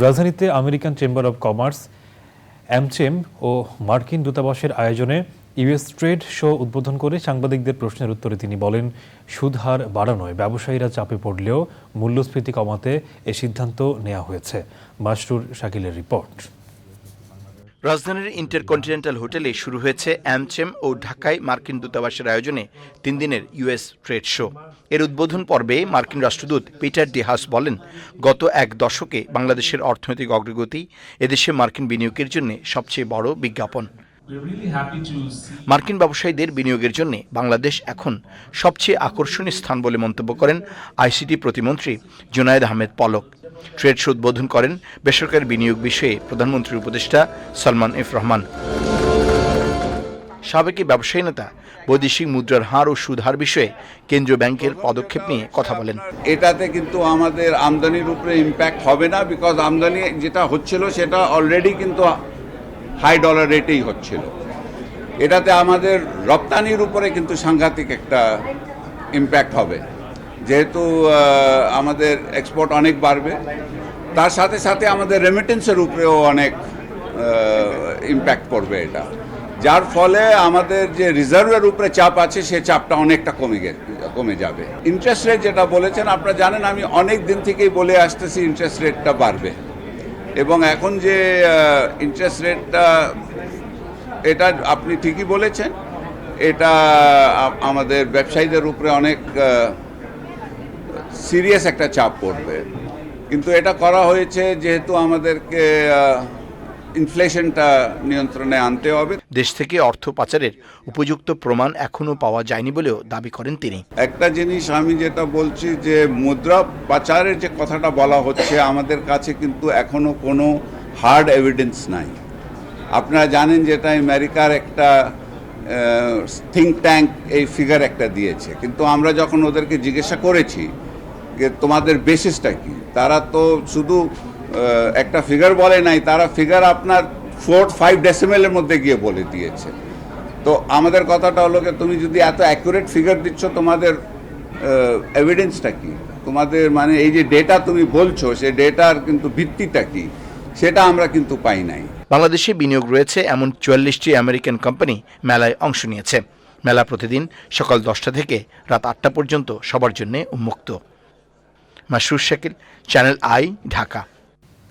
রাজধানীতে American Chamber of Commerce AmCham ও মার্কিন দূতাবাসের আয়োজনে ইউএস ট্রেড শো উদ্বোধন করে সাংবাদিকদের প্রশ্নের উত্তরে তিনি বলেন, সুদ হার বাড়ানোয় ব্যবসায়ীরা চাপে পড়লেও মূল্যস্ফীতি কমাতে এ সিদ্ধান্ত নেওয়া হয়েছে। মাসরুর শাকিলের রিপোর্ট। রাজধানীর ইন্টারকন্টিনেন্টাল হোটেলে শুরু হয়েছে অ্যামচেম ও ঢাকায় মার্কিন দূতাবাসের আয়োজনে তিন দিনের ইউএস ট্রেড শো। এর উদ্বোধন পর্বে মার্কিন রাষ্ট্রদূত পিটার ডি হাস বলেন, গত এক দশকে বাংলাদেশের অর্থনৈতিক অগ্রগতি এদেশে মার্কিন বিনিয়োগের জন্য সবচেয়ে বড় বিজ্ঞাপন। মার্কিন ব্যবসায়ীদের বিনিয়োগের জন্য বাংলাদেশ এখন সবচেয়ে আকর্ষণীয় স্থান বলে মন্তব্য করেন আইসিটি প্রতিমন্ত্রী জুনায়েদ আহমেদ পলক। ট্রেড শো উদ্বোধন করেন বেসরকারি বিনিয়োগ বিষয়ে প্রধানমন্ত্রীর উপদেষ্টা সালমান এফ রহমান। সাবেক ব্যবসায়ী নেতা বৈদেশিক মুদ্রার হার ও সুদহার বিষয়ে কেন্দ্রীয় ব্যাংকের পদক্ষেপ নিয়ে কথা বলেন। এটাতে কিন্তু আমাদের আমদানির উপরে ইম্প্যাক্ট হবে না বিকজ আমদানি যেটা হচ্ছিল সেটা অলরেডি কিন্তু হাই ডলার রেটেই হচ্ছিল। এটাতে আমাদের রপ্তানির উপরে কিন্তু সাংঘাতিক একটা ইম্প্যাক্ট হবে। যেহেতু আমাদের এক্সপোর্ট অনেক বাড়বে, তার সাথে সাথে আমাদের রেমিটেন্সের উপরেও অনেক ইম্প্যাক্ট করবে এটা। যার ফলে আমাদের যে রিজার্ভের উপরে চাপ আছে, সে চাপটা অনেকটা কমে কমে যাবে। ইন্টারেস্ট রেট যেটা বলেছেন, আপনারা জানেন, আমি অনেক দিন থেকেই বলে আসতেছি ইন্টারেস্ট রেটটা বাড়বে। এবং এখন যে ইন্টারেস্ট রেটটা এটা আপনি ঠিকই বলেছেন, এটা আমাদের ব্যবসায়ীদের উপরে অনেক সিরিয়াস একটা চাপ পড়বে। কিন্তু এটা করা হয়েছে যেহেতু আমাদেরকে ইনফ্লেশনটা নিয়ন্ত্রণে আনতে হবে। দেশ থেকে অর্থ পাচারের উপযুক্ত প্রমাণ এখনও পাওয়া যায়নি বলেও দাবি করেন তিনি। একটা জিনিস আমি যেটা বলছি যে মুদ্রা পাচারের যে কথাটা বলা হচ্ছে আমাদের কাছে কিন্তু এখনও কোনো হার্ড এভিডেন্স নাই। আপনারা জানেন যেটা আমেরিকার একটা থিঙ্ক ট্যাঙ্ক এই ফিগার একটা দিয়েছে। কিন্তু আমরা যখন ওদেরকে জিজ্ঞাসা করেছি তোমাদের বেসিসটা কি? তারা তো শুধু একটা ফিগার বলে নাই, তারা ফিগার আপনার ফোর ফাইভ ডেসিমেলের মধ্যে গিয়ে বলে দিয়েছে। তো আমাদের কথাটা হলো তুমি যদি এত অ্যাকুরেট ফিগার দিচ্ছ, তোমাদের এভিডেন্সটা কি? তোমাদের মানে এই যে ডেটা তুমি বলছো, সে ডেটার কিন্তু ভিত্তিটা কি? সেটা আমরা কিন্তু পাই নাই। বাংলাদেশে বিনিয়োগ রয়েছে এমন চুয়াল্লিশটি আমেরিকান কোম্পানি মেলায় অংশ নিয়েছে। মেলা প্রতিদিন সকাল দশটা থেকে রাত আটটা পর্যন্ত সবার জন্য উন্মুক্ত। Masrur Shakil Channel I Dhaka.